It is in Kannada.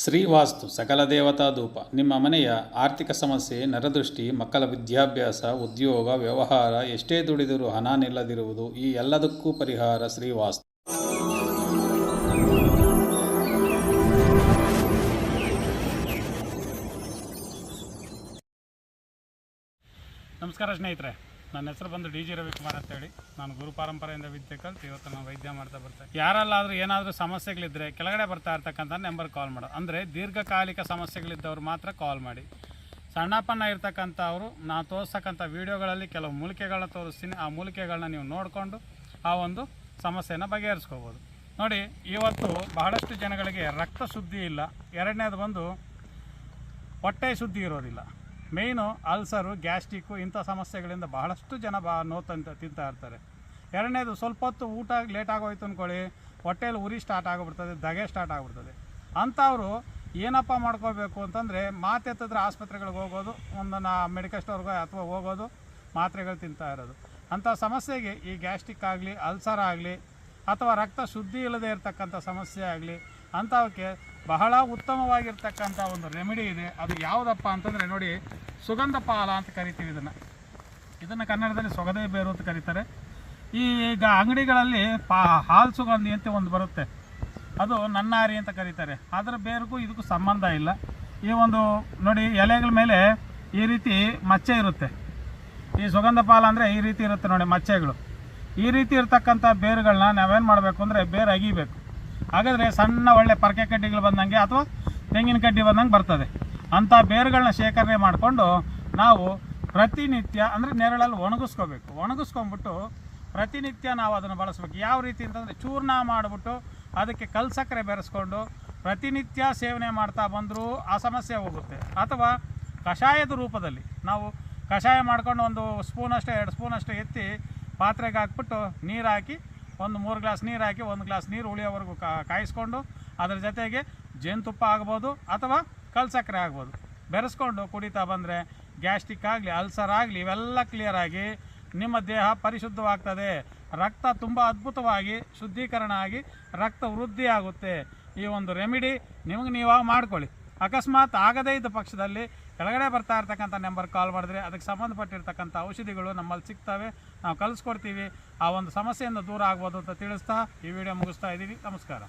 ಶ್ರೀವಾಸ್ತು ಸಕಲ ದೇವತಾ ಧೂಪ. ನಿಮ್ಮ ಮನೆಯ ಆರ್ಥಿಕ ಸಮಸ್ಯೆ, ನರದೃಷ್ಟಿ, ಮಕ್ಕಳ ವಿದ್ಯಾಭ್ಯಾಸ, ಉದ್ಯೋಗ, ವ್ಯವಹಾರ, ಎಷ್ಟೇ ದುಡಿದರೂ ಹಣ ನಿಲ್ಲದಿರುವುದು, ಈ ಎಲ್ಲದಕ್ಕೂ ಪರಿಹಾರ ಶ್ರೀವಾಸ್ತು. ನಮಸ್ಕಾರ ಸ್ನೇಹಿತರೆ. ನನ್ನ ಹೆಸರು ಬಂದು ಡಿ ಜಿ ರವಿಕುಮಾರ್ ಅಂತೇಳಿ. ನಾನು ಗುರು ಪರಂಪರೆಯಿಂದ ವಿದ್ಯೆ ಕಲಿತು ಇವತ್ತು ನಾನು ವೈದ್ಯ ಮಾಡ್ತಾ ಬರ್ತೇನೆ ಯಾರಲ್ಲಾದರೂ ಏನಾದರೂ ಸಮಸ್ಯೆಗಳಿದ್ದರೆ ಕೆಳಗಡೆ ಬರ್ತಾ ಇರ್ತಕ್ಕಂಥ ನಂಬರ್ ಕಾಲ್ ಮಾಡೋದು ಅಂದರೆ ದೀರ್ಘಕಾಲಿಕ ಸಮಸ್ಯೆಗಳಿದ್ದವ್ರು ಮಾತ್ರ ಕಾಲ್ ಮಾಡಿ. ಸಣ್ಣಪ್ಪನ ಇರ್ತಕ್ಕಂಥವ್ರು ನಾನು ತೋರಿಸ್ತಕ್ಕಂಥ ವೀಡಿಯೋಗಳಲ್ಲಿ ಕೆಲವು ಮೂಲಿಕೆಗಳನ್ನ ತೋರಿಸ್ತೀನಿ. ಆ ಮೂಲಿಕೆಗಳನ್ನ ನೀವು ನೋಡಿಕೊಂಡು ಆ ಒಂದು ಸಮಸ್ಯೆನ ಬಗೆಹರಿಸ್ಕೋಬೋದು. ನೋಡಿ, ಇವತ್ತು ಬಹಳಷ್ಟು ಜನಗಳಿಗೆ ರಕ್ತ ಶುದ್ಧಿ ಇಲ್ಲ. ಎರಡನೇದು ಬಂದು ಹೊಟ್ಟೆ ಶುದ್ಧಿ ಇರೋದಿಲ್ಲ. ಮೇಯ್ನು, ಅಲ್ಸರು ಗ್ಯಾಸ್ಟಿಕ್ಕು ಇಂಥ ಸಮಸ್ಯೆಗಳಿಂದ ಬಹಳಷ್ಟು ಜನ ಬಾ ನೋತಂತ ತಂತ ಇರ್ತಾರೆ. ಎರಡನೇದು, ಸ್ವಲ್ಪ ಹೊತ್ತು ಊಟ ಲೇಟ್ ಆಗೋಯ್ತು ಅಂದ್ಕೊಳ್ಳಿ ಹೊಟ್ಟೆಯಲ್ಲಿ ಉರಿ ಸ್ಟಾರ್ಟ್ ಆಗಿಬಿಡ್ತದೆ ದಗೆ ಸ್ಟಾರ್ಟ್ ಆಗಿಬಿಡ್ತದೆ ಅಂಥವರು ಏನಪ್ಪ ಮಾಡ್ಕೋಬೇಕು ಅಂತಂದರೆ ಮಾತೆತ್ತಿದ್ರೆ ಆಸ್ಪತ್ರೆಗಳಿಗೆ ಹೋಗೋದು, ಒಂದು ನಾ ಮೆಡಿಕಲ್ ಸ್ಟೋರ್ಗೆ ಅಥವಾ ಹೋಗೋದು, ಮಾತ್ರೆಗಳು ತಿಂತಾ ಇರೋದು. ಅಂಥ ಸಮಸ್ಯೆಗೆ ಈ ಗ್ಯಾಸ್ಟಿಕ್ ಆಗಲಿ, ಅಲ್ಸರ್ ಆಗಲಿ, ಅಥವಾ ರಕ್ತ ಶುದ್ಧಿ ಇಲ್ಲದೆ ಇರತಕ್ಕಂಥ ಸಮಸ್ಯೆ ಆಗಲಿ ಅಂಥವಕ್ಕೆ ಬಹಳ ಉತ್ತಮವಾಗಿರ್ತಕ್ಕಂಥ ಒಂದು ರೆಮಿಡಿ ಇದೆ. ಅದು ಯಾವುದಪ್ಪ ಅಂತಂದರೆ ನೋಡಿ, ಸುಗಂಧ ಪಾಲ ಅಂತ ಕರಿತೀವಿ ಇದನ್ನು. ಇದನ್ನು ಕನ್ನಡದಲ್ಲಿ ಸೊಗದೆ ಬೇರು ಅಂತ ಕರೀತಾರೆ. ಈಗ ಅಂಗಡಿಗಳಲ್ಲಿ ಪಾ, ಹಾಲು ಸುಗಂಧಿ ಅಂತ ಒಂದು ಬರುತ್ತೆ. ಅದು ನನ್ನಾರಿ ಅಂತ ಕರೀತಾರೆ. ಅದರ ಬೇರಿಗೂ ಇದಕ್ಕೂ ಸಂಬಂಧ ಇಲ್ಲ. ಈ ಒಂದು ನೋಡಿ, ಎಲೆಗಳ ಮೇಲೆ ಈ ರೀತಿ ಮಚ್ಚೆ ಇರುತ್ತೆ. ಈ ಸುಗಂಧ ಪಾಲ ಅಂದರೆ ಈ ರೀತಿ ಇರುತ್ತೆ ನೋಡಿ ಮಚ್ಚೆಗಳು. ಈ ರೀತಿ ಇರ್ತಕ್ಕಂಥ ಬೇರುಗಳನ್ನ ನಾವೇನು ಮಾಡಬೇಕು ಅಂದರೆ ಬೇರು ಅಗಿಬೇಕು. ಹಾಗಾದರೆ ಸಣ್ಣ ಒಳ್ಳೆ ಪರಕೆ ಕಡ್ಡಿಗಳು ಬಂದಂಗೆ ಅಥವಾ ತೆಂಗಿನ ಕಡ್ಡಿ ಬಂದಂಗೆ ಬರ್ತದೆ. ಅಂಥ ಬೇರುಗಳನ್ನ ಶೇಖರಣೆ ಮಾಡಿಕೊಂಡು ನಾವು ಪ್ರತಿನಿತ್ಯ ಅಂದರೆ ನೆರಳಲ್ಲಿ ಒಣಗಿಸ್ಕೋಬೇಕು. ಒಣಗಿಸ್ಕೊಂಬಿಟ್ಟು ಪ್ರತಿನಿತ್ಯ ನಾವು ಅದನ್ನು ಬಳಸಬೇಕು. ಯಾವ ರೀತಿ ಅಂತಂದರೆ ಚೂರ್ಣ ಮಾಡಿಬಿಟ್ಟು ಅದಕ್ಕೆ ಕಲ್ ಸಕ್ಕರೆ ಬೆರೆಸ್ಕೊಂಡು ಪ್ರತಿನಿತ್ಯ ಸೇವನೆ ಮಾಡ್ತಾ ಬಂದರೂ ಆ ಸಮಸ್ಯೆ ಹೋಗುತ್ತೆ. ಅಥವಾ ಕಷಾಯದ ರೂಪದಲ್ಲಿ ನಾವು ಕಷಾಯ ಮಾಡ್ಕೊಂಡು ಒಂದು ಸ್ಪೂನಷ್ಟು, ಎರಡು ಸ್ಪೂನಷ್ಟು ಎತ್ತಿ ಪಾತ್ರೆಗೆ ಹಾಕ್ಬಿಟ್ಟು ನೀರು ಹಾಕಿ ಒಂದು ಮೂರು ಗ್ಲಾಸ್ ನೀರು ಹಾಕಿ ಒಂದು ಗ್ಲಾಸ್ ನೀರು ಉಳಿಯೋವರೆಗೂ ಕಾಯಿಸ್ಕೊಂಡು ಅದರ ಜೊತೆಗೆ ಜೇನುತುಪ್ಪ ಆಗ್ಬೋದು ಅಥವಾ ಕಲ್ ಸಕ್ಕರೆ ಆಗ್ಬೋದು. ಬೆರೆಸ್ಕೊಂಡು ಕುಡಿತಾ ಬಂದರೆ ಗ್ಯಾಸ್ಟ್ರಿಕ್ ಆಗಲಿ, ಅಲ್ಸರ್ ಆಗಲಿ, ಇವೆಲ್ಲ ಕ್ಲಿಯರ್ ಆಗಿ ನಿಮ್ಮ ದೇಹ ಪರಿಶುದ್ಧವಾಗ್ತದೆ. ರಕ್ತ ತುಂಬ ಅದ್ಭುತವಾಗಿ, ಶುದ್ಧೀಕರಣ ಆಗಿ ರಕ್ತ ವೃದ್ಧಿ ಆಗುತ್ತೆ ಈ ಒಂದು ರೆಮಿಡಿ ನಿಮಗೆ ನೀವಾಗ ಮಾಡ್ಕೊಳ್ಳಿ. ಅಕಸ್ಮಾತ್ ಆಗದೇ ಇದ್ದ ಪಕ್ಷದಲ್ಲಿ ಕೆಳಗಡೆ ಬರ್ತಾ ಇರ್ತಕ್ಕಂಥ ನಂಬರ್ ಕಾಲ್ ಮಾಡಿದ್ರೆ ಅದಕ್ಕೆ ಸಂಬಂಧಪಟ್ಟಿರ್ತಕ್ಕಂಥ ಔಷಧಿಗಳು ನಮ್ಮಲ್ಲಿ ಸಿಗ್ತವೆ. ನಾವು ಕಲಿಸ್ಕೊಡ್ತೀವಿ. ಆ ಒಂದು ಸಮಸ್ಯೆಯಿಂದ ದೂರ ಆಗ್ಬೋದು ಅಂತ ತಿಳಿಸ್ತಾ ಈ ವಿಡಿಯೋ ಮುಗಿಸ್ತಾ ಇದ್ದೀವಿ. ನಮಸ್ಕಾರ.